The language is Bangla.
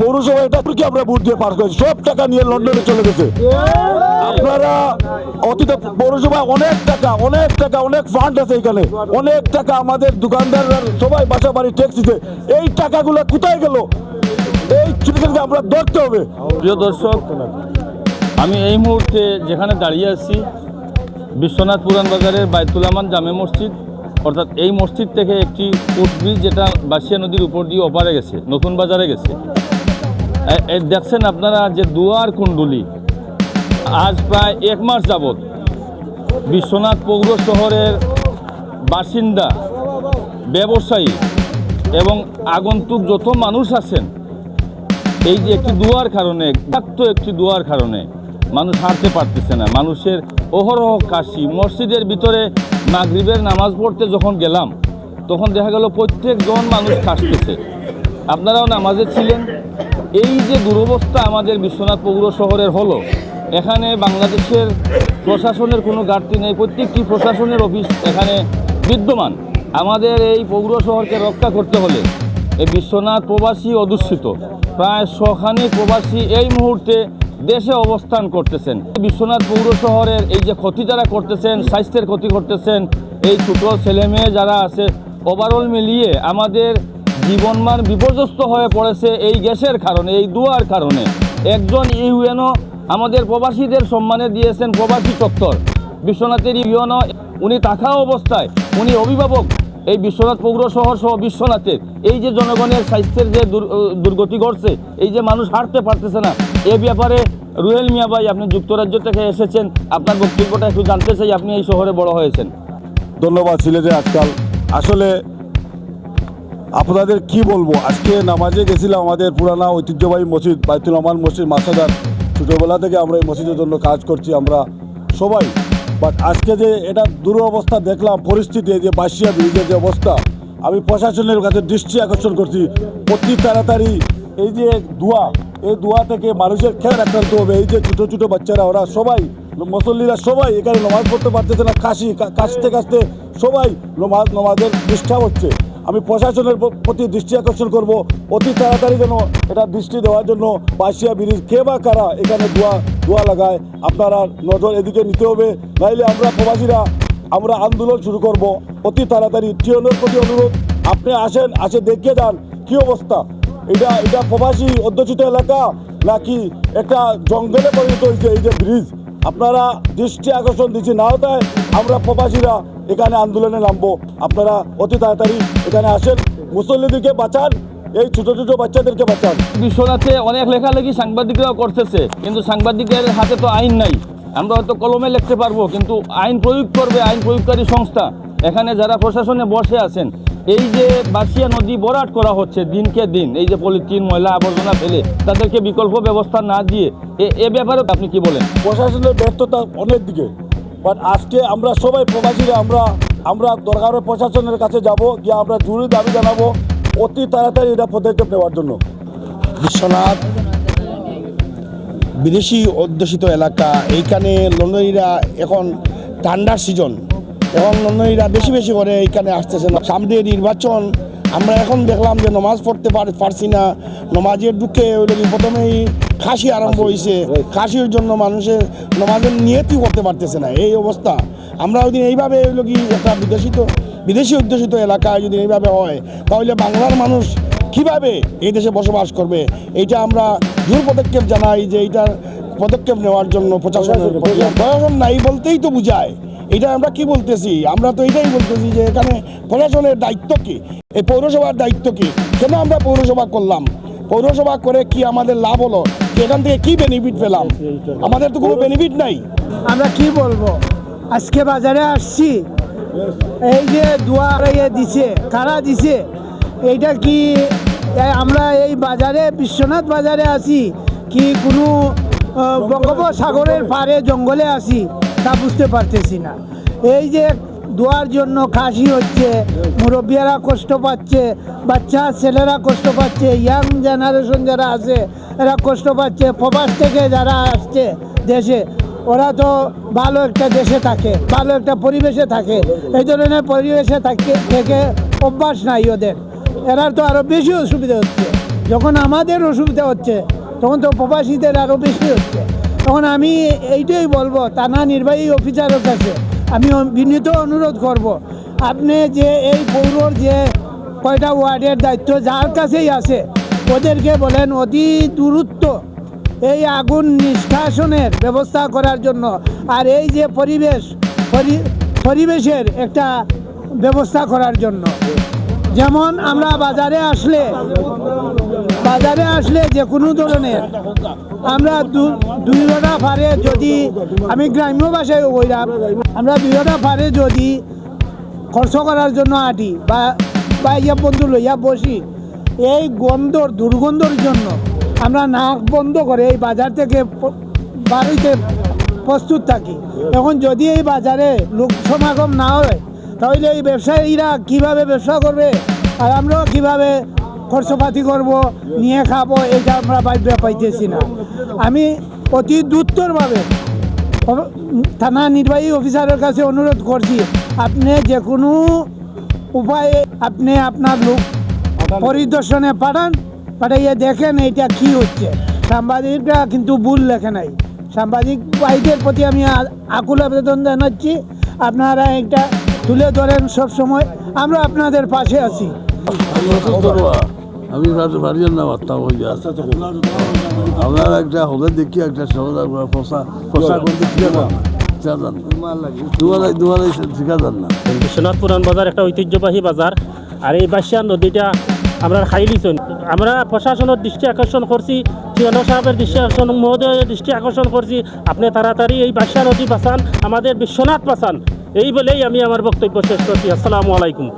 পৌরসভা এটা কি আমরা ভোট দিয়ে পাস করেছি? সব টাকা নিয়ে লন্ডনে চলে গেছে। আপনারা অতীত পৌরসভায় অনেক টাকা অনেক টাকা, অনেক ফান্ড আছে এখানে। অনেক টাকা আমাদের দোকানদাররা সবাই বাসা বাড়ি ট্যাক্স এই টাকাগুলো কোথায় গেল? এই চুরিকে আমরা ধরতে হবে। প্রিয় দর্শক, আমি এই মুহূর্তে যেখানে দাঁড়িয়ে আছি, বিশ্বনাথ পুরান বাজারের বাইতুলামান জামে মসজিদ, অর্থাৎ এই মসজিদ থেকে একটি ফুটব্রিজ যেটা বাসিয়া নদীর উপর দিয়ে ওপারে গেছে, নতুন বাজারে গেছে। দেখছেন আপনারা যে দুয়ার কুণ্ডুলি। আজ প্রায় এক মাস যাবৎ বিশ্বনাথ পৌর শহরের বাসিন্দা, ব্যবসায়ী এবং আগন্তুক যত মানুষ আছেন, এই যে একটি দুয়ার কারণে একাত্ম একটি দুয়ার কারণে মানুষ হাঁটতে পারতেছে না। মানুষের অহরহ কাশি, মসজিদের ভিতরে মাগরিবের নামাজ পড়তে যখন গেলাম, তখন দেখা গেল প্রত্যেকজন মানুষ কাশতেছে। আপনারাও নামাজে ছিলেন? এই যে দুরবস্থা আমাদের বিশ্বনাথ পৌর শহরের হলো, এখানে বাংলাদেশের প্রশাসনের কোনো ঘাটতি নেই, প্রত্যেকটি প্রশাসনের অফিস এখানে বিদ্যমান। আমাদের এই পৌর শহরকে রক্ষা করতে হলে এই বিশ্বনাথ প্রবাসী অধ্যুষিত প্রায় শখানিক প্রবাসী এই মুহূর্তে দেশে অবস্থান করতেছেন। বিশ্বনাথ পৌর শহরের এই যে ক্ষতি যারা করতেছেন, স্বাস্থ্যের ক্ষতি করতেছেন, এই ছোট ছেলে মেয়ে যারা আছে ওভারঅল মিলিয়ে আমাদের জীবনমান বিপর্যস্ত হয়ে পড়েছে এই গ্যাসের কারণে, এই দুয়ার কারণে। একজন ইউএনও আমাদের প্রবাসীদের সম্মানে দিয়েছেন প্রবাসী চত্বর। বিশ্বনাথের ইউএনও, উনি থাকা অবস্থায় উনি অভিভাবক এই বিশ্বনাথ পৌর শহর সহ বিশ্বনাথের। এই যে জনগণের স্বাস্থ্যের যে দুর- দুর্গতি ঘটছে, এই যে মানুষ হাঁটতে পারতেছে না, এ ব্যাপারে রুহেল মিয়া ভাই আপনি যুক্তরাজ্য থেকে এসেছেন, আপনার বক্তব্যটা একটু জানতে চাই, আপনি এই শহরে বড় হয়েছেন। ধন্যবাদ সিলেটে আজকাল। আসলে আপনাদের কি বলব? আজকে নামাজে গেছিলাম আমাদের পুরানা ঐতিহ্যবাহী মসজিদ, বাইতুল রহমান মসজিদ, মাসাদার। ছোটোবেলা থেকে আমরা এই মসজিদের জন্য কাজ করছি আমরা সবাই। বাট আজকে যে এটা দুরবস্থা দেখলাম, পরিস্থিতি যে বাসিয়া ব্রিজের যে অবস্থা, আমি প্রশাসনের কাছে দৃষ্টি আকর্ষণ করছি। অতি তাড়াতাড়ি এই যে দোয়া, এই দোয়া থেকে মানুষের খেয়াল রাখতে হবে। এই যে ছোটো ছোটো বাচ্চারা, ওরা সবাই, মুসল্লিরা সবাই এখানে নমাজ পড়তে পারতেছে না, কাশি কাশতে কাশতে সবাই নমাজ, নমাজের নিষ্ঠা হচ্ছে। আমি প্রশাসনের প্রতি দৃষ্টি আকর্ষণ করব। অতি তাড়াতাড়ি যেন এটা দৃষ্টি দেওয়ার জন্য বাসিয়া ব্রিজ কে বা কারা এখানে দোয়া দোয়া লাগায়, আপনারা নজর এদিকে নিতে হবে। নাইলে আমরা প্রবাসীরা, আমরা আন্দোলন শুরু করব। অতি তাড়াতাড়ি টিওনের প্রতি অনুরোধ। আপনি আসেন, আসে দেখিয়ে যান কি অবস্থা। এটা এটা প্রবাসী অধ্যুষিত এলাকা নাকি একটা জঙ্গলে পরিণত হয়েছে এই যে ব্রিজ? আপনারা দৃষ্টি আকর্ষণ দিচ্ছি না তাই আমরা প্রবাসীরা এখানে আন্দোলনে নামবো। আপনারা অতি তাড়াতাড়ি এখানে আসেন। মুসল্লিদেরকে বাঁচান এই ছোট ছোট বাচ্চাদেরকে বাঁচান। বিশ্বনাথে অনেক লেখালেখি সাংবাদিকরাও করতেছে কিন্তু সাংবাদিকের হাতে তো আইন নাই। আমরা হয়তো কলমে লিখতে পারব কিন্তু আইন প্রয়োগ করবে আইন প্রয়োগকারী সংস্থা। এখানে যারা প্রশাসনে বসে আছেন এই যে বাসিয়া নদী বরাট করা হচ্ছে দিনকে দিন এই যে পলিথিন ময়লা আবর্জনা ফেলে তাদেরকে বিকল্প ব্যবস্থা না দিয়ে এ- এ ব্যাপারে আপনি কি বলেন? প্রশাসনের ব্যর্থতা অনেক দিকে। বাট আজকে আমরা সবাই প্রবাসীরা আমরা আমরা দরকার প্রশাসনের কাছে যাব, গিয়ে আমরা জরুরি দাবি জানাব। অতি তাড়াতাড়ি এটা পদক্ষেপ নেওয়ার জন্য। বিশ্বনাথ, বিদেশি অধ্যুষিত এলাকা, এইখানে লন্ডনীরা এখন ঠান্ডার সিজন এখন লন্ডনীরা বেশি বেশি করে এইখানে আসতেছে। না সামনে নির্বাচন আমরা এখন দেখলাম যে নমাজ পড়তে পার- পারছি না নমাজের দুঃখে ওই লোক প্রথমেই খাসি আরম্ভ হয়েছে খাসির জন্য মানুষের নমাজের নিয়তি করতে পারতেছে না এই অবস্থা। আমরা যদি এইভাবে ওই লোক একটা বিদেশিত বিদেশি অধ্যুষিত এলাকায় যদি এইভাবে হয় তাহলে বাংলার মানুষ কীভাবে এই দেশে বসবাস করবে? এইটা আমরা জোর পদক্ষেপ জানাই যে এইটার পদক্ষেপ নেওয়ার জন্য প্রশাসনের প্রয়োজন নাই বলতেই তো বুঝায়। এটা আমরা কি বলতেছি? আমরা তো এটাই বলতেছি যে এখানে প্রশাসনের দায়িত্ব কি? এই পৌরসভার দায়িত্ব কি? কেন আমরা পৌরসভা করলাম? পৌরসভা করে কি আমাদের লাভ হলো? এখান থেকে কি বেনিফিট পেলাম? আমাদের তো কোনো বেনিফিট নাই। আমরা কি বলব? আজকে বাজারে আসছি। এই যে দুয়ার দিছে, কারা দিছে? এইটা কি আমরা এই বাজারে, বিশ্বনাথ বাজারে আছি? কি কোনো বঙ্গোপসাগরের পারে জঙ্গলে আছি? তা বুঝতে পারতেছি না। এই যে দোয়ার জন্য খাসি হচ্ছে মুরব্বীরা কষ্ট পাচ্ছে, বাচ্চা ছেলেরা কষ্ট পাচ্ছে ইয়াং জেনারেশন যারা আছে, এরা কষ্ট পাচ্ছে, প্রবাস থেকে যারা আসছে দেশে, ওরা তো ভালো একটা দেশে থাকে, ভালো একটা পরিবেশে থাকে। এই ধরনের পরিবেশে থাকে, থেকে অভ্যাস নাই ওদের। এরা তো আরও বেশি অসুবিধা হচ্ছে। যখন আমাদের অসুবিধা হচ্ছে, তখন তো প্রবাসীদের আরও বেশি হচ্ছে। তখন আমি এইটাই বলব, থানা নির্বাহী অফিসারের কাছে। আমি বিনীত অনুরোধ করব, আপনি যে এই পৌরর যে কয়টা ওয়ার্ডের দায়িত্ব যার কাছেই আছে, ওদেরকে বলেন অতি দূরত্ব এই আগুন নিষ্কাশনের ব্যবস্থা করার জন্য। আর এই যে পরিবেশ, পরি- পরিবেশের একটা ব্যবস্থা করার জন্য। যেমন আমরা বাজারে আসলে বাজারে আসলে যে কোনো ধরনের আমরা দুইটা পারে যদি আমি গ্রাম্য ভাষায় বইলাম আমরা দুইটা পারে যদি খরচ করার জন্য আটি বা বা ইয়া বন্ধু লইয়া বসি, এই গন্ধর, দুর্গন্ধর জন্য আমরা নাক বন্ধ করে এই বাজার থেকে বাড়িতে প্রস্তুত থাকি। এখন যদি এই বাজারে লোক সমাগম না হয়, তাহলে এই ব্যবসায়ীরা কীভাবে ব্যবসা করবে আর আমরাও কীভাবে খরচপাতি করব, নিয়ে খাব, এটা আমরা ভাবতে পাইতেছি না। আমি অতি দ্রুতভাবে থানা নির্বাহী অফিসারের কাছে অনুরোধ করছি, আপনি যে কোনো উপায়ে আপনি আপনার লোক পরিদর্শনে পাঠান, পাঠাইয়ে দেখেন এইটা কি হচ্ছে। সাংবাদিকরা কিন্তু ভুল লেখে নাই। সাংবাদিক ভাইদের প্রতি আমি আকুল আবেদন জানাচ্ছি, আপনারা এটা তুলে ধরেন সব সময় আমরা আপনাদের পাশে আছি। আমি বাড়ির না পারতাম ওই আচ্ছা, আপনার একটা হলে দেখি একটা সমাধান পোষা পোষা করতে শিখা যান। শিখা যান। দুয়ারাই দুয়ারাই শিখা যান না। বিশ্বনাথ পুরান বাজার একটা ঐতিহ্যবাহী বাজার। আর এই বাসিয়া নদীটা আমরা খাইলিছন আমরা প্রশাসনের দৃষ্টি আকর্ষণ করছি ঠিকানা সাহেবের দৃষ্টি আকর্ষণ মহোদয়ের দৃষ্টি আকর্ষণ করছি আপনি তাড়াতাড়ি এই বাসিয়া নদী বাঁচান আমাদের বিশ্বনাথ বাঁচান। এই বলেই আমি আমার বক্তব্য শেষ করছি। আসসালামু আলাইকুম।